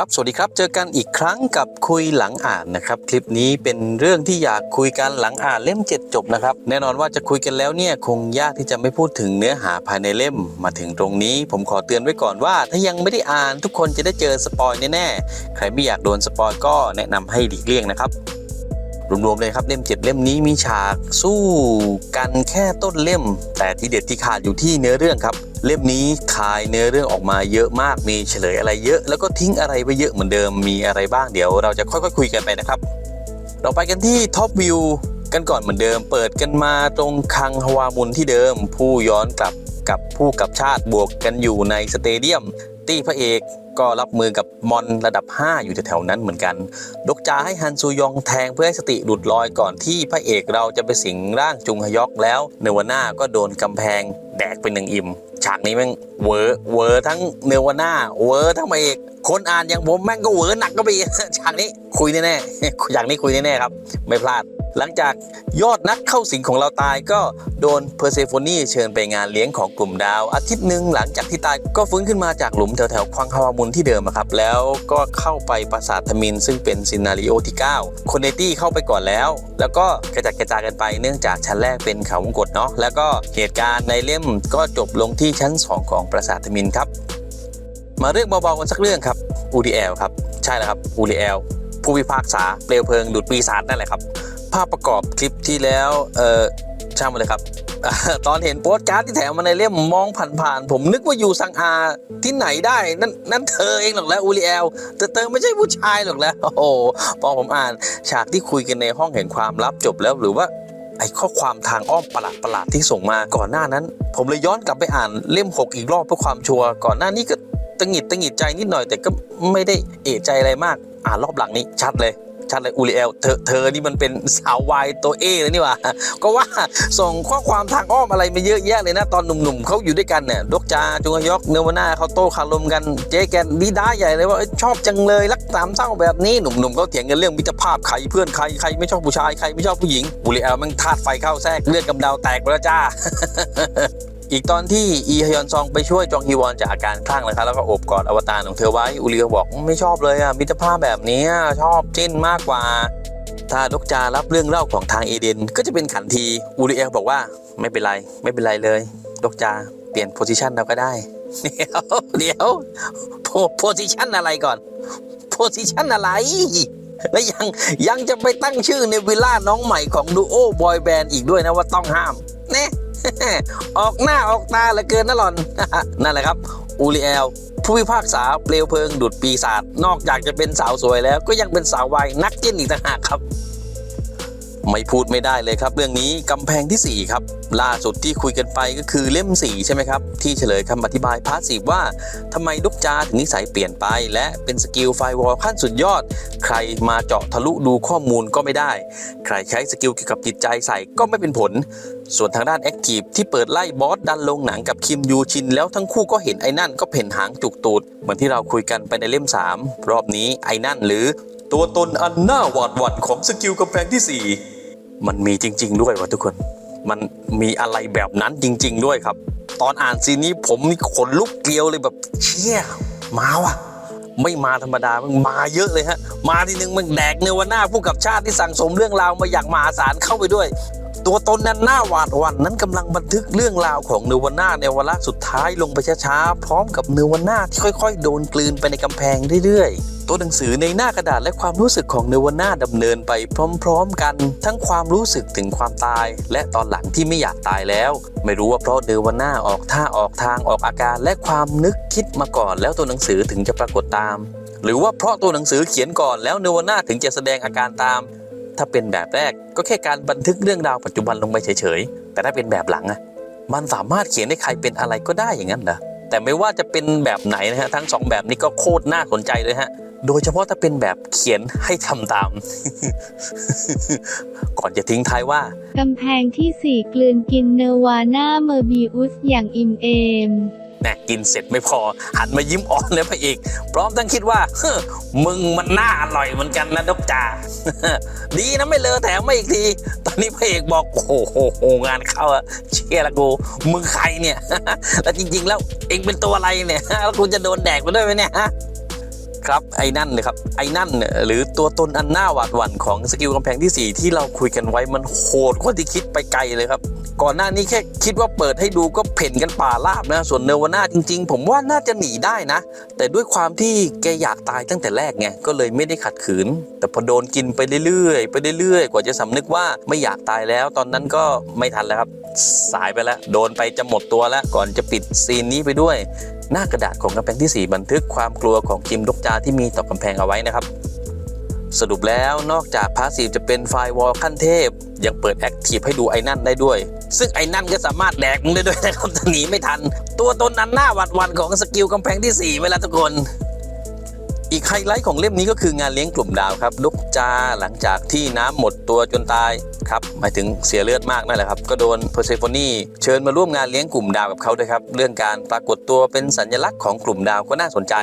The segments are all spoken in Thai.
ครับสวัสดีครับ เจอกันอีกครั้งกับคุยหลังอ่านนะครับ คลิปนี้เป็นเรื่องที่อยากคุยกันหลังอ่านเล่ม 7 จบนะครับ แน่นอนว่าจะคุยกันแล้วเนี่ยคงยากที่จะไม่พูดถึงเนื้อหาภายในเล่ม มาถึงตรงนี้ ผมขอเตือนไว้ก่อนว่า ถ้ายังไม่ได้อ่านทุกคนจะได้เจอสปอยแน่ๆใครไม่อยากโดนสปอยก็แนะนำให้หลีกเลี่ยงนะครับ รวมๆเลยครับเล่ม7เล่มนี้มีฉากสู้กันแค่ต้นเล่ม แต่ที่เด็ดที่ขาดอยู่ที่เนื้อเรื่องครับเล่มนี้คายเนื้อเรื่องออกมาเยอะมากมีเฉลยอะไรเยอะ แล้วก็ทิ้งอะไรไว้เยอะเหมือนเดิมมีอะไรบ้างเดี๋ยว เราจะค่อยๆคุยกันไปนะครับ เราไปกันที่ท็อปวิวกันก่อนเหมือนเดิม เปิดกันมาตรงคังฮวามุนที่เดิม ผู้ย้อนกลับกับผู้กับชาติบวกกันอยู่ในสเตเดียม ตี้พระเอกก็รับมือกับมอนระดับ 5 อยู่แถวๆนั้นเหมือนกันดกจาให้ฮันซูยองแทงเพื่อให้สติหลุดลอยก่อนที่พระเอกเราจะไปสิงร่างจุงฮยอกแล้วเนวาน่าก็โดนกำแพงแดกเป็นหนึ่งอิ่ม ฉากนี้แม่งเวอร์เวอร์ทั้งเนวาน่าเวอร์ทั้งพระเอกคนอ่านอย่างผมแม่งก็เวอร์หนักก็ไปฉากนี้คุยแน่ๆฉากนี้คุยแน่ๆครับ ไม่พลาด หลังจากยอดนักเข้าสิงของเราตายก็โดนเพอร์เซโฟนีเชิญไปงานเลี้ยงของกลุ่มดาว อาทิตย์หนึ่งหลังจากที่ตายก็ฟื้นขึ้นมาจากหลุมแถวๆควังฮาวามุนที่เดิมครับ แล้วก็เข้าไปปราสาททมิน ซึ่งเป็นซินาริโอที่ 9 คนในตี้เข้าไปก่อนแล้ว แล้วก็กระจัดกระจายกันไปเนื่องจากชั้นแรกเป็นเขาวงกตเนาะแล้วก็เหตุการณ์ในเล่มก็จบลงที่ชั้น 2 ของปราสาททมินครับมาเรื่องเบาๆกันสักเรื่องครับอูดีแอลครับใช่แล้วครับอูดีแอลผู้พิพากษาเปลวเพลิงดูดปีศาจนั่นแหละครับ ภาพประกอบคลิปที่แล้วเออช่างมาเลยครับ ตอนเห็นโปสการ์ดที่แถมมาในเล่มมองผ่านๆ ผมนึกว่าอยู่ซังอาที่ไหนได้ นั่นนั่นเธอเองหรอกแล้วอูริแอลแต่เธอไม่ใช่ผู้ชายหรอกแล้ว โอ้โหพอผมอ่าน ฉากที่คุยกันในห้องเห็นความลับจบแล้วหรือว่าไอ้ข้อความทางอ้อมประหลาดประหลาดๆที่ส่งมาก่อนหน้านั้น ผมเลยย้อนกลับไปอ่านเล่ม 6 อีกรอบเพื่อความชัวร์ก่อนหน้านี้ก็ตังหิดตังหิดใจนิดหน่อย แต่ก็ไม่ได้เอะใจอะไรมาก อ่านรอบหลังนี้ชัดเลย ชัดเลยอูริเอลเธอเธอนี่มันเป็นสาววายตัวเอเลยนี่ว่าก็ว่าส่งข้อความทางอ้อมอะไรมาเยอะแยะเลยนะ ตอนหนุ่มๆเขาอยู่ด้วยกันเนี่ยดกจาจุงยอกเนวาน่าเขาโต้คารมกันเจ๊แกนดีด้าใหญ่เลยว่าชอบจังเลยรักสามเศร้าแบบนี้หนุ่มๆเขาเถียงกันเรื่องมิตรภาพใครเพื่อนใครใครไม่ชอบผู้ชายใครไม่ชอบผู้หญิงอูริเอลมันธาตุไฟเข้าแทรกเลือดกำเดาแตกไปแล้วจ้า อีกตอนที่อีฮยอนซองไปช่วยจองฮีวอนจากอาการคลั่งนะครับแล้วก็โอบกอดอวตารของเธอไว้อูริเอลบอกไม่ชอบเลยอะมิตรภาพแบบนี้ชอบจิ้นมากกว่า ถ้าดกจารับเรื่องเล่าของทางเอเดน ก็จะเป็นขันทีอูริเอลบอกว่าไม่เป็นไรไม่เป็นไรเลยดกจาเปลี่ยนโพสิชันเราก็ได้เดี๋ยวเดี๋ยวโพสิชันอะไรก่อนโพสิชันอะไรและยังยังจะไปตั้งชื่อในวิลล่าน้องใหม่ของดูโอบอยแบนด์อีกด้วยนะว่าต้องห้ามเนี่ ออกหน้าออกตาเหลือเกินนะหล่อน นั่นแหละครับ อูริเอล ผู้พิพากษาเปลวเพลิงดุดปีศาจนอกจากจะเป็นสาวสวยแล้วก็ยังเป็นสาววัยนักจิ้นอีกต่างหากครับ ไม่พูดไม่ได้เลยครับ เรื่องนี้กำแพงที่ 4 ครับ ล่าสุดที่คุยกันไปก็คือเล่ม 4 ใช่ไหมครับ ที่เฉลยคำอธิบายพาสีว่าทำไมดุกจาถึงนิสัยเปลี่ยนไป และเป็นสกิลไฟวอลขั้นสุดยอด ใครมาเจาะทะลุดูข้อมูลก็ไม่ได้ ใครใช้สกิลเกี่ยวกับจิตใจใส่ก็ไม่เป็นผล ส่วนทางด้านแอคทีฟที่เปิดไล่บอสดันลงหนังกับคิมยูชิน แล้วทั้งคู่ก็เห็นไอ้นั่นก็เพ่นหางจุกตูดเหมือนที่เราคุยกันไปในเล่ม 3 รอบนี้ไอ้นั่นหรือ ตัวตนอันน่าหวาดหวั่นของสกิลกำแพงที่ 4 มันมีจริง ๆ ด้วยว่ะทุกคน มันมีอะไรแบบนั้นจริง ๆ ด้วยครับ ตอนอ่านซีนนี้ผมนี่ขนลุกเกลียวเลยแบบเชี่ยมาว่ะไม่มาธรรมดา มันมาเยอะเลยฮะ มาทีนึงมันแดกเนวาน่าผู้กับชาติที่สั่งสมเรื่องราวมาอย่างมหาศาลเข้าไปด้วย ตัวตนนั้นหน้าหวาดหวั่นนั้นกำลังบันทึกเรื่องราวของเนวาน่าในวาระสุดท้ายลงไปช้าๆพร้อมกับเนวาน่าที่ค่อยๆ โดนกลืนไปในกำแพงเรื่อยๆตัวหนังสือในหน้ากระดาษและความรู้สึกของเนวาน่าดำเนินไปพร้อมๆกัน ทั้งความรู้สึกถึงความตาย และตอนหลังที่ไม่อยากตายแล้ว ไม่รู้ว่าเพราะเนวาน่าออกท่าออกทางออกอาการและความนึกคิดมาก่อนแล้วตัวหนังสือถึงจะปรากฏตาม หรือว่าเพราะตัวหนังสือเขียนก่อนแล้วเนวาน่าถึงจะแสดงอาการตาม ถ้าเป็นแบบแรกก็แค่การบันทึกเรื่องราวปัจจุบันลงไปเฉยๆ แต่ถ้าเป็นแบบหลังอะมันสามารถเขียนให้ใครเป็นอะไรก็ได้อย่างนั้นเหรอแต่ไม่ว่าจะเป็นแบบไหนนะฮะทั้งสองแบบนี้ก็โคตรน่าสนใจเลยฮะโดยเฉพาะถ้าเป็นแบบเขียนให้ทำตาม ก่อนจะทิ้งท้ายว่ากำแพงที่สี่กลืนกินเนวาน่าเมอร์บิอุสอย่างอิ่มเอม แน่กินเสร็จไม่พอ หันมายิ้มอ่อนเลยพระเอกพร้อมทั้งคิดว่าเฮ้มึงมันน่าอร่อยเหมือนกันนะดกจ่าดีนะไม่เลอะแถมไมาอีกที ตอนนี้พระเอกบอกโอ้โหโหงานเข้าอะเชี่ยละกูมึงใครเนี่ยแล้วจริง ๆ แล้วเองเป็นตัวอะไรเนี่ยแล้วกูจะโดนแดกไปด้วยไหมเนี่ยฮะครับไอ้นั่นเลยครับไอ้นั่นหรือตัวตนอันน่าหวาดหวั่นของสกิลกำแพงที่ 4 ที่เราคุยกันไว้มันโหดกว่าที่คิดไปไกลเลยครับ ก่อนหน้านี้แค่คิดว่าเปิดให้ดูก็เพ่นกันป่าราบนะ ส่วนเนวาน่าจริง ๆ ผมว่าน่าจะหนีได้นะ แต่ด้วยความที่แกอยากตายตั้งแต่แรกไงก็เลยไม่ได้ขัดขืน แต่พอโดนกินไปเรื่อยๆไปเรื่อยๆ กว่าจะสำนึกว่าไม่อยากตายแล้ว ตอนนั้นก็ไม่ทันแล้วครับ สายไปแล้ว โดนไปจะหมดตัวแล้ว ก่อนจะปิดซีนนี้ไปด้วย หน้ากระดาษของกำแพงทีสี่4 บันทึกความกลัวของจิมดกจาที่มีต่อกำแพงเอาไว้นะครับ สรุปแล้วนอกจากพาสซีฟจะเป็นไฟวอลขั้นเทพ ยังเปิดแอคทีฟให้ดูไอ้นั่นได้ด้วย ซึ่งไอ้นั่นก็สามารถแดกมึงได้ด้วยนะครับถ้าหนีไม่ทัน ตัวตนนั้นหน้าหวัดหวันของสกิลกำแพงที่ 4 เวลาทุกคนอีกไฮไลท์ของเล่มนี้ก็คืองานเลี้ยงกลุ่มดาวครับลูกจาหลังจากที่น้ำหมดตัวจนตายครับหมายถึงเสียเลือดมากนั่นแหละครับ ก็โดนเพอร์เซโฟนีเชิญมาร่วมงานเลี้ยงกลุ่มดาวกับเขาด้วยครับ เรื่องการปรากฏตัวเป็นสัญลักษณ์ของกลุ่มดาวก็น่าสนใจ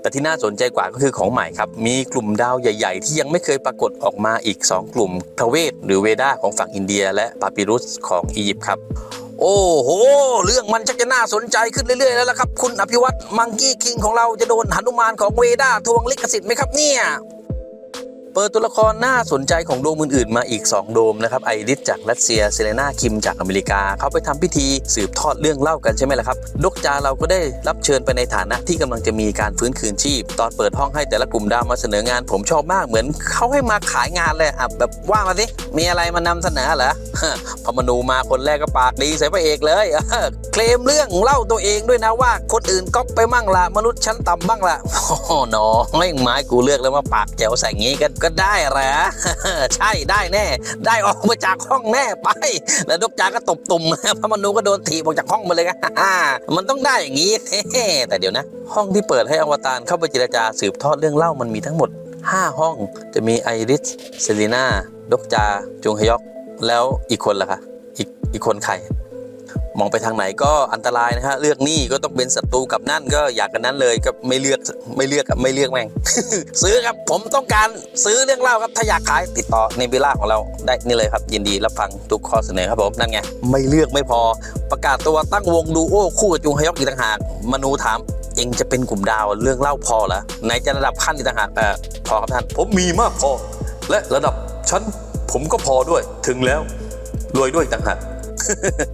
แต่ที่น่าสนใจกว่าก็คือของใหม่ครับ มีกลุ่มดาวใหญ่ ๆ ที่ยังไม่เคยปรากฏออกมาอีก 2 กลุ่มทเวศหรือเวดาของฝั่งอินเดีย และปาปิรุสของอียิปต์ครับ โอ้โห เรื่องมันชักจะน่าสนใจขึ้นเรื่อย ๆ แล้วล่ะครับ คุณอภิวัตมังกี้คิงของเราจะโดนหนุมานของเวดาทวงลิขสิทธิ์ไหมครับเนี่ย เปิดตัวละครน่าสนใจของโดมอื่นๆ มาอีก 2 โดมนะครับไอริสจากรัสเซียเซเลนาคิมจากอเมริกา เขาไปทำพิธีสืบทอดเรื่องเล่ากันใช่ไหมล่ะครับดกจาเราก็ได้รับเชิญไปในฐานะที่กำลังจะมีการฟื้นคืนชีพ ตอนเปิดห้องให้แต่ละกลุ่มดาวมาเสนองาน ผมชอบมากเหมือนเขาให้มาขายงานเลยอะแบบว่ามาสิมีอะไรมานำเสนอเหรอพอมานูมาคนแรกก็ปากดีใส่พระเอกเลยเคลมเรื่องเล่าตัวเองด้วยนะว่าคนอื่นก๊อปไปมั่งละมนุษย์ชั้นต่ำบ้างละโอ้โหน้องไม่ไม้กูเลือกแล้วว่าปากแจ๋วใส่งี้ก็ก็ได้แหละใช่ได้แน่ ได้ออกมาจากห้องแน่ไป แล้วดกจาก็ตบตุ่มพระมนูก็โดนถีบออกจากห้องมาเลยครับมันต้องได้อย่างนี้แต่เดี๋ยวนะ ห้องที่เปิดให้อวตารเข้าไปเจรจาสืบทอดเรื่องเล่ามันมีทั้งหมด 5 ห้องจะมีไอริสเซรีนาดกจาจุงฮยอก แล้วอีกคนล่ะคะอีกอีกคนใคร มองไปทางไหนก็อันตรายนะฮะเลือกนี่ก็ต้องเป็นศัตรูกับนั่นก็อยากกันนั้นเลยก็ไม่เลือกไม่เลือกไม่เลือกแม่ง ซื้อครับผมต้องการซื้อเรื่องเล่าครับถ้าอยากขายติดต่อในเบล่าของเราได้นี่เลยครับ ยินดีรับฟังทุกข้อเสนอครับผมนั่นไงไม่เลือกไม่พอ ประกาศตัวตั้งวงดูโอ้คู่กับจุงฮยอกอีกต่างหากมนูถามเองจะเป็นกลุ่มดาวเรื่องเล่าพอเหรอไหนจะระดับขั้นอีกต่างหากเออพอครับท่านผมมีมากพอ และระดับชั้นผมก็พอด้วยถึงแล้วรวยด้วยอีต่างหาก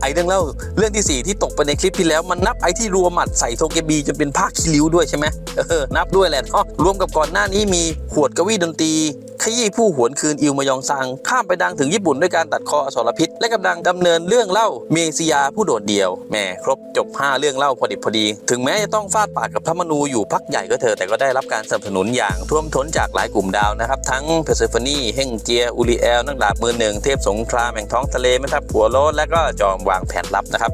ไอเรื่องเล่าเรื่องที่ 4 ที่ตกไปในคลิปที่แล้วมันนับไอที่รวมหมัดใส่โทเกบีจนเป็นภาคคิริวด้วยใช่ไหมเออนับด้วยแหละเนาะรวมกับก่อนหน้านี้มีหวดกวีดนตรีขยี้ผู้หวนคืนอิวมายองซัง ข้ามไปดังถึงญี่ปุ่นด้วยการตัดคออสรพิษ และกำลังดำเนินเรื่องเล่าเมซิยาผู้โดดเดี่ยวแหม่ครบจบ 5 เรื่องเล่าพอดิบพอดี ถึงแม้จะต้องฟาดปากกับพระมนูอยู่พักใหญ่ก็เถอะแต่ก็ได้รับการสนับสนุนอย่างท่วมท้นจากหลายกลุ่มดาวนะครับ ทั้งเพอร์เซฟนีเฮงเจีย อูริเอล นักดาบมือหนึ่งเทพสงครามแห่งท้องทะเลแม่ทัพผัวโลและกก็จอมวางแผนลับนะครับ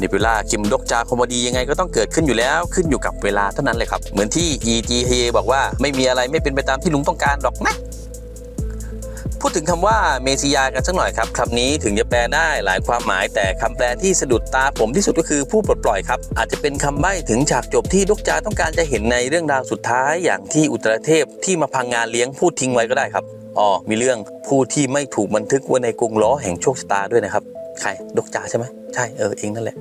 นิปิล่าคิมดกจาคอมดียังไงก็ต้องเกิดขึ้นอยู่แล้วขึ้นอยู่กับเวลาเท่านั้นเลยครับ เหมือนที่ EG h บอกว่าไม่มีอะไรไม่เป็นไปตามที่ลุงต้องการหรอกนะพูดถึงคำว่าเมซิยากันสักหน่อยครับคำนี้ถึงจะแปลได้หลายความหมาย แต่คำแปลที่สะดุดตาผมที่สุดก็คือผู้ปลดปล่อยครับ อาจจะเป็นคำใบ้ถึงฉากจบที่ดกจาต้องการจะเห็นในเรื่องราวสุดท้ายอย่างที่อุตรเทพที่มาพังงานเลี้ยงพูดทิ้งไว้ก็ได้ครับอ๋อมีเรื่องผู้ที่ไม่ถูกบันทึกไว้ในกรงล้อแห่งโชคชะตาด้วยนะครับ ใครดกจ่าใช่ไหมใช่เออเองนั่นแหละ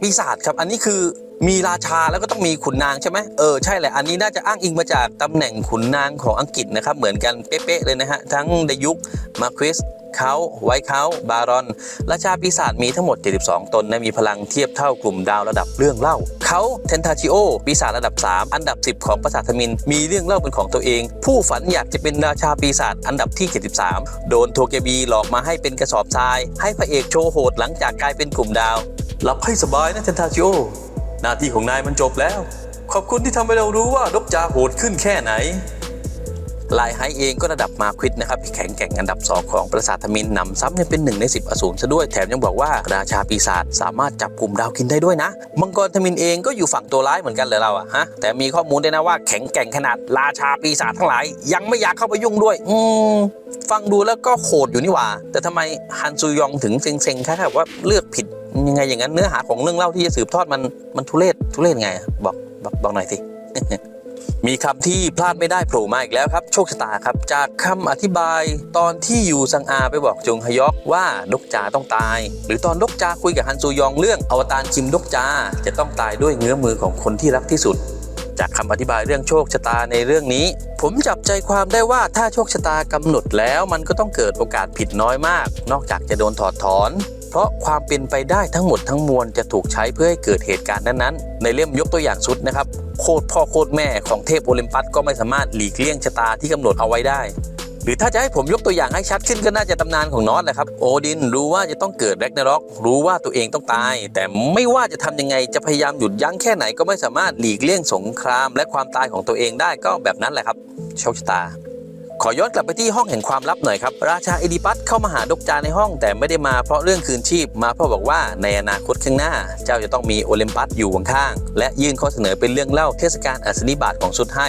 ปีศาจครับ อันนี้คือมีราชาแล้วก็ต้องมีขุนนางใช่ไหมเออใช่แหละอันนี้น่าจะอ้างอิงมาจากตำแหน่งขุนนางของอังกฤษนะครับ เหมือนกันเป๊ะๆเลยนะฮะ ทั้งเดยุกมาควิส เขาไวท์เขาบารอน ราชาปีศาจมีทั้งหมด 72 ตนนะมีพลังเทียบเท่ากลุ่มดาวระดับเรื่องเล่า เขาเทนทาชิโอปีศาจระดับ 3 อันดับ 10 ของปราสาทมิน มีเรื่องเล่าเป็นของตัวเอง ผู้ฝันอยากจะเป็นราชาปีศาจอันดับที่ 73 โดนโทเกบีหลอกมาให้เป็นกระสอบทราย ให้พระเอกโชว์โหดหลังจากกลายเป็นกลุ่มดาวหลับให้สบายนะเทนทาชิโอหน้าที่ของนายมันจบแล้ว ขอบคุณที่ทำให้เรารู้ว่าดกจาโหดขึ้นแค่ไหน ลายไฮเองก็ระดับมาควิดนะครับแข็งแกร่งอันดับ 2 ของปราสาทมินนำซ้ำยังเป็นหนึ่งใน 10 อสูรซะด้วยแถมยังบอกว่าราชาปีศาจสามารถจับกลุ่มดาวกินได้ด้วยนะ มังกรทมินเองก็อยู่ฝั่งตัวร้ายเหมือนกันเลยเราอะฮะแต่มีข้อมูลด้วยนะว่าแข็งแกร่งขนาดราชาปีศาจทั้งหลาย ยังไม่อยากเข้าไปยุ่งด้วย อืมฟังดูแล้วก็โหดอยู่นี่หว่า แต่ทำไมฮันซูยองถึงเซ็งๆค่แบบว่าเลือกผิดยังไงอย่างนั้นเนื้อหาของเรื่องเล่าที่จะสืบทอดมันมันทุเรศทุเรศไงบอกบอกบอกหน่อยสิ มีคำที่พลาดไม่ได้โผล่มาอีกแล้วครับ โชคชะตาครับ จากคำอธิบายตอนที่ยูซังอาไปบอกจงฮยอกว่าดกจาต้องตาย หรือตอนดกจาคุยกับฮันซูยองเรื่องอวตารคิมดกจา จะต้องตายด้วยเงื้อมือของคนที่รักที่สุด จากคำอธิบายเรื่องโชคชะตาในเรื่องนี้ ผมจับใจความได้ว่าถ้าโชคชะตากำหนดแล้วมันก็ต้องเกิดโอกาสผิดน้อยมาก นอกจากจะโดนถอดถอนเพราะความเป็นไปได้ทั้งหมดทั้งมวลจะถูกใช้เพื่อให้เกิดเหตุการณ์นั้นๆ ในเล่มยกตัวอย่างชุดนะครับ โคตรพ่อโคตรแม่ของเทพโอลิมปัสก็ไม่สามารถหลีกเลี่ยงชะตาที่กำหนดเอาไว้ได้ หรือถ้าจะให้ผมยกตัวอย่างให้ชัดขึ้นก็น่าจะตำนานของนอตแหละครับ โอดินรู้ว่าจะต้องเกิดแร็กนาร็อกรู้ว่าตัวเองต้องตาย แต่ไม่ว่าจะทำยังไงจะพยายามหยุดยั้งแค่ไหนก็ไม่สามารถหลีกเลี่ยงสงคราม และความตายของตัวเองได้ก็แบบนั้นแหละครับโชคชะตา ขอย้อนกลับไปที่ห้องแห่งความลับหน่อยครับ ราชาเอดิปัสเข้ามาหาดกจาในห้องแต่ไม่ได้มาเพราะเรื่องคืนชีพมาเพราะบอกว่าในอนาคตข้างหน้า เจ้าจะต้องมีโอลิมปัสอยู่ข้างๆและยื่นข้อเสนอเป็นเรื่องเล่าเทศกาลอัศนิบาตของสุดให้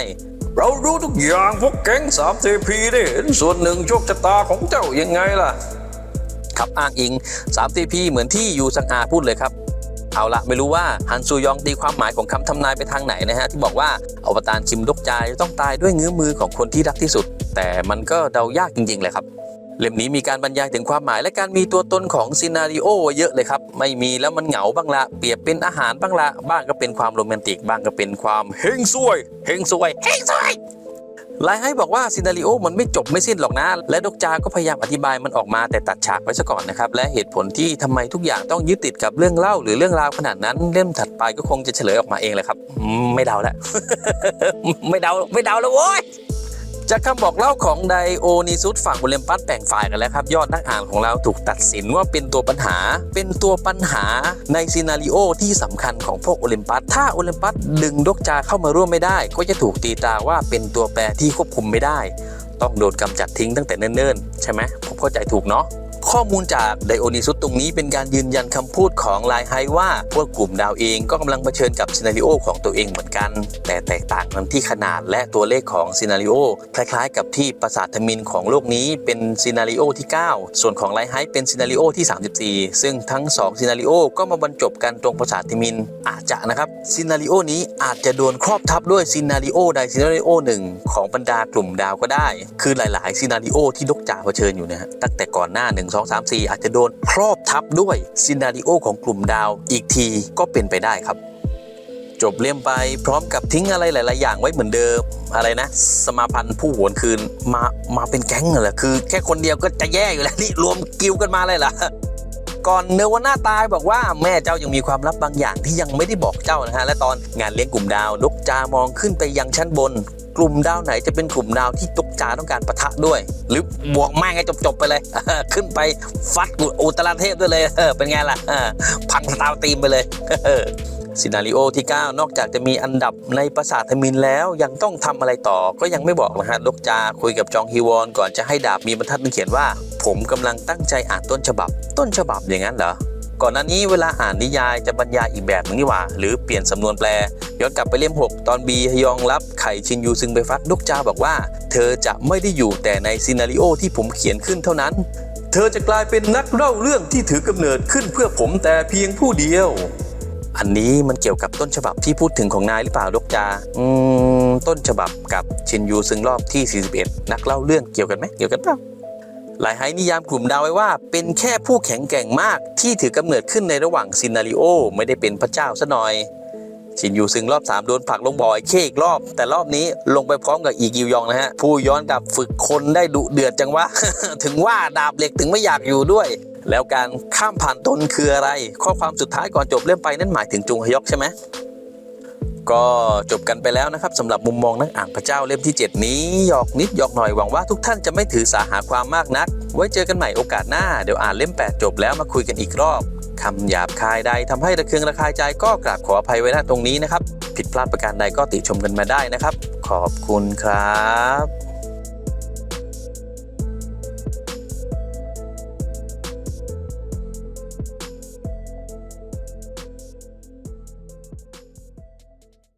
เรารู้ทุกอย่างพวกแก๊งสามเทพีได้เห็นส่วนหนึ่งโชคชะตาของเจ้ายังไงล่ะครับอ้างอิง3 TP เหมือนที่ยูซังอาพูดเลยครับ เอาละไม่รู้ว่าฮันซูยองตีความหมายของคำทำนายไปทางไหนนะฮะที่บอกว่าอวตารคิมดกจายจะต้องตายด้วยเงื้อมือของคนที่รักที่สุด แต่มันก็เดายากจริง ๆ เลยครับ เล่มนี้มีการบรรยายถึงความหมาย และการมีตัวตนของซีนารีโอเยอะเลยครับ ไม่มีแล้วมันเหงาบ้างละเปรียบเป็นอาหารบ้างละบ้างก็เป็นความโรแมนติกบ้างก็เป็นความเฮงซวยเฮงซวยเฮงซวยไลน์ให้บอกว่าซีนารีโอมันไม่จบไม่สิ้นหรอกนะ และดกจาก็พยายามอธิบายมันออกมาแต่ตัดฉากไว้ซะก่อนนะครับ และเหตุผลที่ทำไมทุกอย่างต้องยึดติดกับเรื่องเล่าหรือเรื่องราวขนาดนั้น เล่มถัดไปก็คงจะเฉลยออกมาเองแหละครับ ไม่เดาแล้วไม่เดาไม่เดาแล้วโว้ย จากคำบอกเล่าของไดโอนิซุสฝั่งโอลิมปัสแบ่งฝ่ายกันแล้วครับ ยอดนักอ่านของเราถูกตัดสินว่าเป็นตัวปัญหา เป็นตัวปัญหาในซีนารีโอที่สำคัญของพวกโอลิมปัส ถ้าโอลิมปัสดึงดกจาเข้ามาร่วมไม่ได้ ก็จะถูกตีตราว่าเป็นตัวแปรที่ควบคุมไม่ได้ ต้องโดนกำจัดทิ้งตั้งแต่เนิ่นๆ ใช่ไหมผมเข้าใจถูกเนาะ ข้อมูลจากไดโอนิซุสตรงนี้เป็นการยืนยันคำพูดของไลไฮว่า พวกกลุ่มดาวเองก็กำลังเผชิญกับซีนารีโอของตัวเองเหมือนกัน แต่แตกต่างกันที่ขนาดและตัวเลขของซีนารีโอคล้ายๆ กับที่ปราสาททมินของโลกนี้เป็นซีนารีโอที่ 9 ส่วนของไลไฮเป็นซีนารีโอที่ 34 ซึ่งทั้ง2ซีนารีโอก็มาบรรจบกันตรงปราสาททมินอาจจะนะครับซีนารีโอนี้อาจจะโดนครอบทับด้วยซีนารีโอใดซีนารีโอหนึ่งของบรรดากลุ่มดาวก็ได้ คือหลายๆซีนารีโอที่ดกจ่าเผชิญอยู่นะฮะตั้งแต่ก่อนหน้า1 2 3 4 อาจจะโดนครอบทับด้วยซีนารีโอของกลุ่มดาวอีกทีก็เป็นไปได้ครับ จบเล่มไปพร้อมกับทิ้งอะไรหลาย ๆ อย่างไว้เหมือนเดิมอะไรนะ สมาพันธ์ผู้หวนคืนมามาเป็นแก๊งเหรอคือ แค่คนเดียวก็จะแย่อยู่แล้วนี่รวมกิวกันมาเลยเหรอ ก่อนเนวาน่าตายบอกว่าแม่เจ้ายังมีความลับบางอย่างที่ยังไม่ได้บอกเจ้านะฮะและตอนงานเลี้ยงกลุ่มดาวนกจามองขึ้นไปยังชั้นบน กลุ่มดาวไหนจะเป็นกลุ่มดาวที่ตกจาต้องการปะทะด้วย หรือบวกแม่งให้จบๆไปเลย ขึ้นไปฟัดกุอุตราเทพด้วยเลยเป็นไงล่ะพังสตาร์ตีมไปเลย ซินาริโอที่ 9 นอกจากจะมีอันดับในปราสาทมินแล้วยังต้องทำอะไรต่อก็ยังไม่บอกนะฮะลกจาคุยกับจองฮีวอนก่อนจะให้ดาบมีบรรทัดนึงเขียนว่า ผมกำลังตั้งใจอ่านต้นฉบับ ต้นฉบับอย่างนั้นเหรอก่อนหน้านี้เวลาอ่านนิยายจะบรรยายอีกแบบนึงนี่หว่า หรือเปลี่ยนสำนวนแปล ย้อนกลับไปเล่ม 6 ตอนบีฮยองรับไข่ชินยูซึงไปฟัดลูกจาบอกว่า เธอจะไม่ได้อยู่แต่ในซีนาริโอที่ผมเขียนขึ้นเท่านั้น เธอจะกลายเป็นนักเล่าเรื่องที่ถือกำเนิดขึ้นเพื่อผมแต่เพียงผู้เดียว อันนี้มันเกี่ยวกับต้นฉบับที่พูดถึงของนายหรือเปล่าดกจาอืมต้นฉบับกับชินยูซึงรอบที่ 41 นักเล่าเรื่องเกี่ยวกันไหมเกี่ยวกันเปล่าหลายไฮนิยามกลุ่มดาวไว้ว่า เป็นแค่ผู้แข็งแกร่งมากที่ถือกำเนิดขึ้นในระหว่างซินาริโอ ไม่ได้เป็นพระเจ้าซะหน่อยชินยูซึงรอบ 3 โดนผลักลงบ่อยเคอีกรอบ แต่รอบนี้ลงไปพร้อมกับอีกิวยองนะฮะ ผู้ย้อนกลับฝึกคนได้ดุเดือดจังวะ ถึงว่าดาบเหล็กถึงไม่อยากอยู่ด้วย แล้วการข้ามผ่านตนคืออะไร ข้อความสุดท้ายก่อนจบเล่มไปนั่นหมายถึงจุงฮยอกใช่ไหมก็จบกันไปแล้วนะครับสำหรับมุมมองนักอ่านพระเจ้าเล่มที่ 7 นี้หยอกนิดหยอกหน่อยหวังว่าทุกท่านจะไม่ถือสาหาความมากนัก ไว้เจอกันใหม่โอกาสหน้าเดี๋ยวอ่านเล่ม 8 จบแล้วมาคุยกันอีกรอบคำหยาบคายใดทำให้ระเคืองระคายใจก็กราบขออภัยไว้ณตรงนี้นะครับ ผิดพลาดประการใดก็ติชมกันมาได้นะครับ ขอบคุณครับ